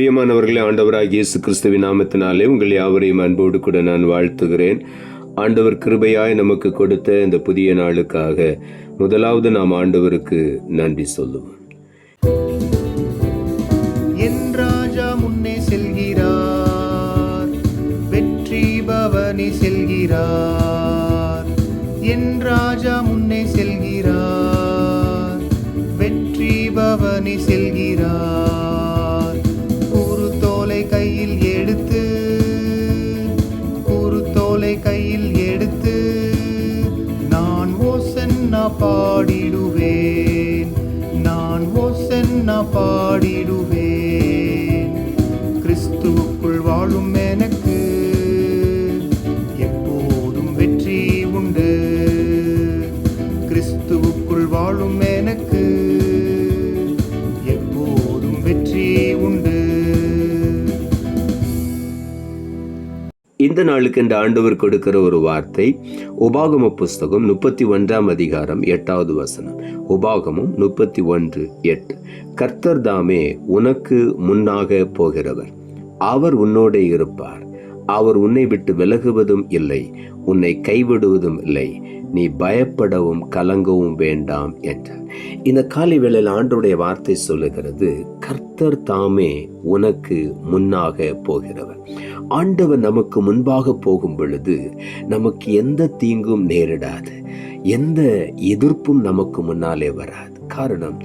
பிரியமானவர்களே ஆண்டவராக இயேசு கிறிஸ்துவின் நாமத்தினாலே உங்கள் யாவரையும் அன்போடு கூட நான் வாழ்த்துகிறேன். ஆண்டவர் கிருபையாய் நமக்கு கொடுத்த இந்த புதிய நாளுக்காக முதலாவது நாம் ஆண்டவருக்கு நன்றி சொல்லுவோம். என் ராஜா முன்னே செல்கிறார் வெற்றி பவனி செல்கிறார். என் ராஜா முன்னே செல்கிறார் வெற்றி பவனி செல்கிறார். பாடிடுவேன். நான் ஓசன்னா பாடிடுவேன். கிறிஸ்துவுக்குள் வாழும் எனக்கு எப்போதும் வெற்றி உண்டு. இந்த நாளுக்கு இந்த ஆண்டவர் கொடுக்கிற ஒரு வார்த்தை உபாகம புஸ்தகம் முப்பத்தி ஒன்றாம் அதிகாரம் எட்டாவது வசனம். உபாகமும் முப்பத்தி ஒன்று எட்டு. கர்த்தர் தாமே உனக்கு முன்னாக போகிறவர். அவர் உன்னோடே இருப்பார். அவர் உன்னை விட்டு விலகுவதும் இல்லை உன்னை கைவிடுவதும் இல்லை. நீ பயப்படவும் கலங்கவும் வேண்டாம் என்றார். இந்த காலை வேளையில் ஆண்டுடைய வார்த்தை சொல்லுகிறது கர்த்தர் தாமே உனக்கு முன்னாக போகிறவர். ஆண்டவர் நமக்கு முன்பாக போகும் பொழுது நமக்கு எந்த தீங்கும் நேரிடாது. எந்த எதிர்ப்பும் நமக்கு முன்னாலே வராது. காரணம்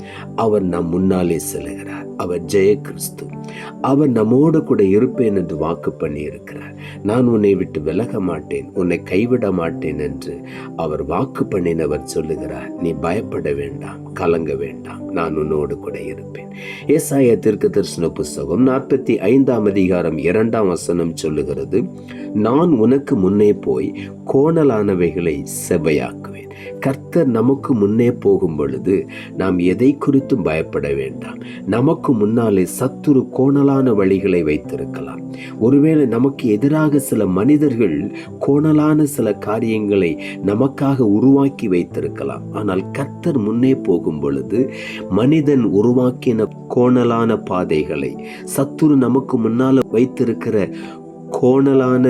அவர் நம் முன்னாலே செல்கிறார் அவர் ஜெய கிறிஸ்து. அவர் நம்மோடு கூட இருப்பேன் என்று வாக்கு பண்ணி இருக்கிறார் நான் உன்னை விட்டு விலக மாட்டேன் உன்னை கைவிட மாட்டேன் என்று அவர் வாக்கு பண்ணினவர் சொல்லுகிறார். நீ பயப்பட வேண்டாம் கலங்க வேண்டாம் நான் உன்னோடு கூட இருப்பேன். ஏசாய தீர்க்க தரிசன புஸ்தகம் நாற்பத்தி ஐந்தாம் அதிகாரம் இரண்டாம் வசனம் சொல்லுகிறது நான் உனக்கு முன்னே போய் கோணலானவைகளை செவையாக்குவேன் கர்த்தர் நமக்கு முன்னே போகும் பொழுது நாம் எதை குறித்தும் பயப்பட வேண்டாம். நமக்கு முன்னாலே சத்துரு கோணலான வழிகளை வைத்திருக்கலாம். ஒருவேளை நமக்கு எதிராக சில மனிதர்கள் கோணலான சில காரியங்களை நமக்காக உருவாக்கி வைத்திருக்கலாம். ஆனால் கர்த்தர் முன்னே போகும் பொழுது மனிதன் உருவாக்கின கோணலான பாதைகளை சத்துரு நமக்கு முன்னால வைத்திருக்கிற கோணலான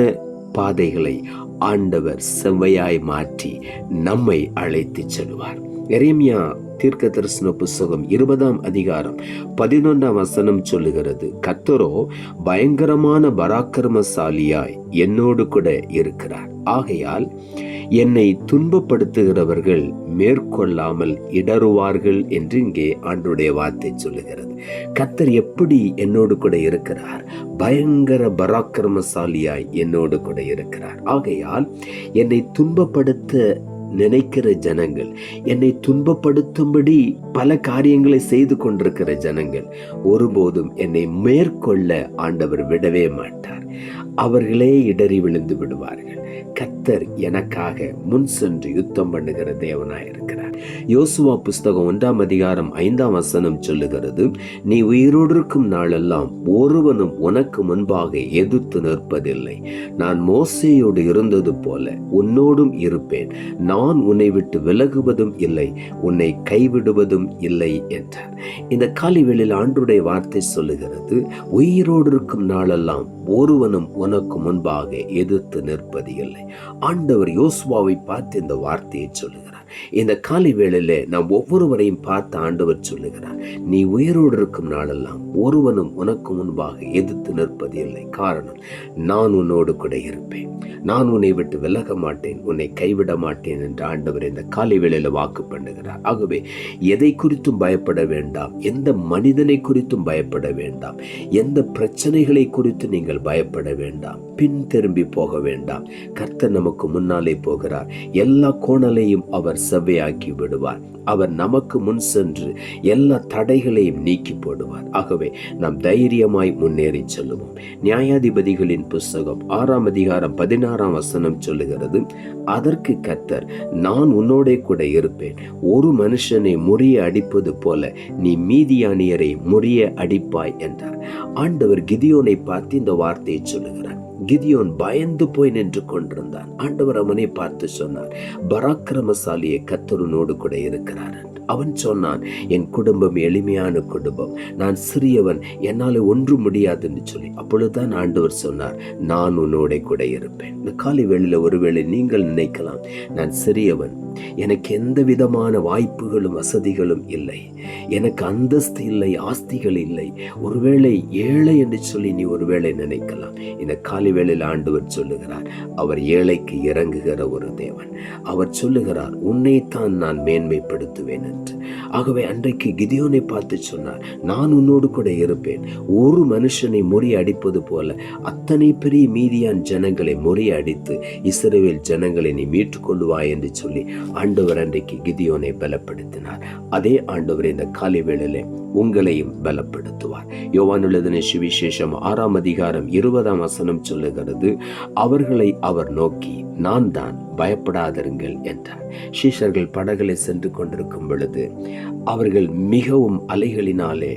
பாதைகளை ஆண்டவர் செவ்வையாய் மாற்றி நம்மை அழைத்து செல்வார். எரேமியா தீர்க்க தரிசன புஸ்தகம் இருபதாம் அதிகாரம் பதினொன்றாம் வசனம் சொல்லுகிறது கத்தரோ பயங்கரமான பராக்கிரமசாலியாய் என்னோடு கூட இருக்கிறார். ஆகையால் என்னை துன்பப்படுத்துகிறவர்கள் மேற்கொள்ளாமல் இடறுவார்கள் என்று இங்கே ஆண்டுடைய வார்த்தை சொல்லுகிறது. கத்தர் எப்படி என்னோடு கூட இருக்கிறார்? பயங்கர பராக்கிரமசாலியாய் என்னோடு கூட இருக்கிறார். ஆகையால் என்னை துன்பப்படுத்த நினைக்கிற ஜனங்கள் என்னை துன்பப்படுத்தும்படி பல காரியங்களை செய்து கொண்டிருக்கிற ஜனங்கள் ஒருபோதும் என்னை மேற்கொள்ள ஆண்டவர் விடவே மாட்டார். அவர்களே இடறி விழுந்து விடுவார்கள். கத்தர் எனக்காக முன் சென்று யுத்தம் பண்ணுகிற தேவனாய் இருக்கிறார். யோசுவா புஸ்தகம் ஒன்றாம் அதிகாரம் ஐந்தாம் வசனம் சொல்லுகிறது நீ உயிரோடு இருக்கும் நாளெல்லாம் ஒருவனும் உனக்கு முன்பாக எதிர்த்து நிற்பதில்லை. நான் மோசையோடு இருந்தது போல உன்னோடும் இருப்பேன். நான் உன்னை விட்டு விலகுவதும் இல்லை உன்னை கைவிடுவதும் இல்லை என்றார். இந்த காலிவெளியில் ஆண்டுடைய வார்த்தை சொல்லுகிறது உயிரோடு இருக்கும் நாளெல்லாம் ஒருவனும் உனக்கு முன்பாக எதிர்த்து நிற்பது இல்லை ஆண்டவர் யோசுவாவை பார்த்து இந்த வார்த்தையை சொல்லு இந்த காலை வேளையில் நாம் ஒவ்வொருவரையும் பார்த்து ஆண்டவர் சொல்லுகிறார் நீ உயிரோடு இருக்கும் நாளெல்லாம் ஒருவனும் உனக்கு முன்பாக எதிர்த்து நிற்பது இல்லை காரணம் நான் உன்னோடு கூட இருப்பேன். நான் உன்னை விட்டு விலக மாட்டேன் உன்னை கைவிட மாட்டேன் என்று ஆண்டவர் இந்த காலை வேளையில் வாக்கு பண்ணுகிறார். ஆகவே எதை குறித்தும் பயப்பட வேண்டாம். எந்த மனிதனை குறித்தும் பயப்பட வேண்டாம். எந்த பிரச்சனைகளை குறித்து நீங்கள் பயப்பட வேண்டாம். பின் திரும்பி போக வேண்டாம். கர்த்தர் நமக்கு முன்னாலே போகிறார். எல்லா கோணலையும் அவர் செவ்வையாக்கி விடுவார் அவர் நமக்கு முன் சென்று எல்லா தடைகளையும் நீக்கி போடுவார். ஆகவே நாம் தைரியமாய் முன்னேறி செல்லுவோம். நியாயாதிபதிகளின் புஸ்தகம் ஆறாம் அதிகாரம் பதினாறாம் வசனம் சொல்லுகிறது அதற்கு கத்தர் நான் உன்னோட கூட இருப்பேன். ஒரு மனுஷனை முறிய அடிப்பது போல நீ மீதியானியரை முறிய அடிப்பாய் என்றார். ஆண்டவர் கிதியோனை பார்த்து இந்த வார்த்தையை சொல்லுகிறார். கிதியோன் பயந்து போய் நின்று கொண்டிருந்தான். ஆண்டவர் அவனை பார்த்து சொன்னார் பராக்கிரமசாலியை கத்தருனோடு கூட இருக்கிறார் என்று அவன் சொன்னான் என் குடும்பம் எளிமையான குடும்பம். நான் சிறியவன் என்னால் ஒன்றும் முடியாதுன்னு சொல்லி. அப்பொழுதுதான் ஆண்டவர் சொன்னார் நான் உன்னோட கூட இருப்பேன். இந்த காலை வேளையில் ஒருவேளை நீங்கள் நினைக்கலாம் நான் சிறியவன். எனக்கு எந்த விதமான வாய்ப்புகளும் வசதிகளும் இல்லை. எனக்கு அந்தஸ்து இல்லை ஆஸ்திகள் இல்லை. ஒருவேளை ஏழை என்று சொல்லி நீ ஒருவேளை நினைக்கலாம். இந்த காலை வேளையில் ஆண்டவர் சொல்லுகிறார் அவர் ஏழைக்கு இறங்குகிற ஒரு தேவன். அவர் சொல்லுகிறார் உன்னைத்தான் நான் மேன்மைப்படுத்துவேன் என்று ஆகவே அன்றைக்கு கிதியோனை பார்த்து சொன்னார் நான் உன்னோடு கூட இருப்பேன். ஒரு மனுஷனை முறியடிப்பது போல அத்தனை பெரிய மீதியான் ஜனங்களை முறியடித்து இஸ்ரவேல் ஜனங்களை நீ மீட்டுக்கொள்வாய் என்று சொல்லி ஆண்டவர் அன்றைக்கு கிதியோனை பலப்படுத்தினார். அதே ஆண்டவர் இந்த காலை வேளையிலே உங்களையும் பலப்படுத்துவார். யோவானுள்ளதன சுவிசேஷம் ஆறாம் அதிகாரம் இருபதாம் வசனம் சொல்லுகிறது அவர்களை அவர் நோக்கி நான் தான் பயப்படாதிருங்கள் என்றார். சீஷர்கள் படகளை சென்று கொண்டிருக்கும் பொழுது அவர்கள் மிகவும் அலைகளினாலே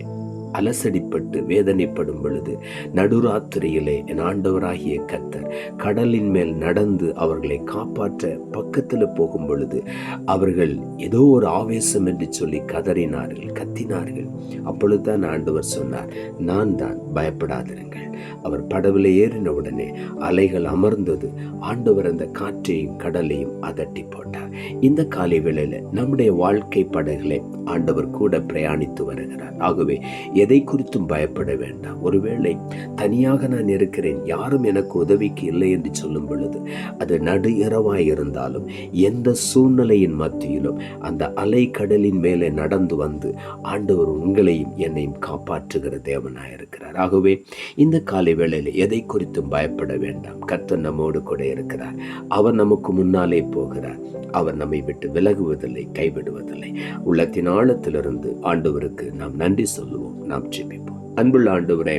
அலசடிப்பட்டு வேதனைப்படும் பொழுது நடுராத்திரியிலே என் ஆண்டவராகிய கத்தர் கடலின் மேல் நடந்து அவர்களை காப்பாற்ற பக்கத்தில் போகும் பொழுது அவர்கள் ஏதோ ஒரு ஆவேசம் என்று சொல்லி கதறினார்கள் கத்தினார்கள். அப்பொழுதுதான் ஆண்டவர் சொன்னார் நான் தான் பயப்படாதிருங்கள். அவர் படவில் ஏறின உடனே அலைகள் அமர்ந்தது. ஆண்டவர் அந்த காற்றையும் கடலையும் அதட்டி போட்டார். இந்த காலை வேளையில் நம்முடைய வாழ்க்கை படகளை ஆண்டவர் கூட பிரயாணித்து வருகிறார். ஆகவே எதை குறித்தும் பயப்பட வேண்டாம். ஒருவேளை தனியாக நான் இருக்கிறேன் யாரும் எனக்கு உதவிக்கு இல்லை என்று சொல்லும் பொழுது அது நடு இரவாய் இருந்தாலும் எந்த சூழ்நிலையின் மத்தியிலும் அந்த அலை கடலின் மேலே நடந்து வந்து ஆண்டவர் உங்களையும் என்னையும் காப்பாற்றுகிற தேவனாக இருக்கிறார். ஆகவே இந்த காலை வேளையில் எதை குறித்தும் பயப்பட வேண்டாம். கர்த்தர் நம்மோடு கூட இருக்கிறார். அவர் நமக்கு முன்னாலே போகிறார். அவர் நம்மை விட்டு விலகுவதில்லை கைவிடுவதில்லை. உள்ளத்தின் ஆழத்திலிருந்து ஆண்டவருக்கு நாம் நன்றி சொல்லுவோம். நாம் ஜெபிப்போம் அன்புள்ள ஆண்டவரே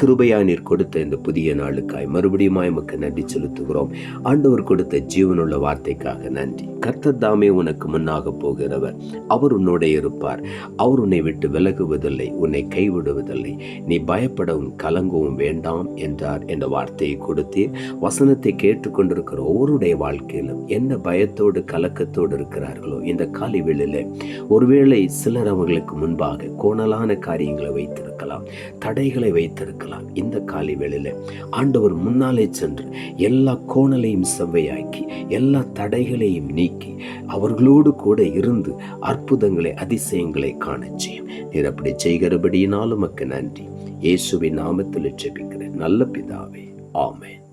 கிருபையா நீர் கொடுத்த இந்த புதிய நாளுக்காய் மறுபடியும் எமக்கு நன்றி செலுத்துகிறோம். ஆண்டவர் கொடுத்த ஜீவனுள்ள வார்த்தைக்காக நன்றி. கர்த்தர் தாமே உனக்கு முன்னாக போகிறவர். அவர் உன்னோட இருப்பார். அவர் உன்னை விட்டு விலகுவதில்லை உன்னை கைவிடுவதில்லை. நீ பயப்படவும் கலங்கவும் வேண்டாம் என்றார். என்ற வார்த்தையை கொடுத்து வசனத்தை கேட்டுக்கொண்டிருக்கிற ஒவ்வொருடைய வாழ்க்கையிலும் என்ன பயத்தோடு கலக்கத்தோடு இருக்கிறார்களோ இந்த காலை வேளையில் ஒருவேளை சிலர் அவர்களுக்கு முன்பாக கோணலான காரியங்களை வைத்திருக்கலாம். தடைகளை வைத்திருக்கலாம். இந்த காலை வேளையில ஆண்டவர் முன்னாலே சென்று எல்லா கோணலையும் செவ்வையாக்கி எல்லா தடைகளையும் நீக்கி அவர்களோடு கூட இருந்து அற்புதங்களை அதிசயங்களை காண செய்யும். நீர் அப்படி செய்கிறபடியினாலும் நன்றி. இயேசுவின் நாமத்தில் ஜெபிக்கிறேன் நல்ல பிதாவே. ஆமேன்.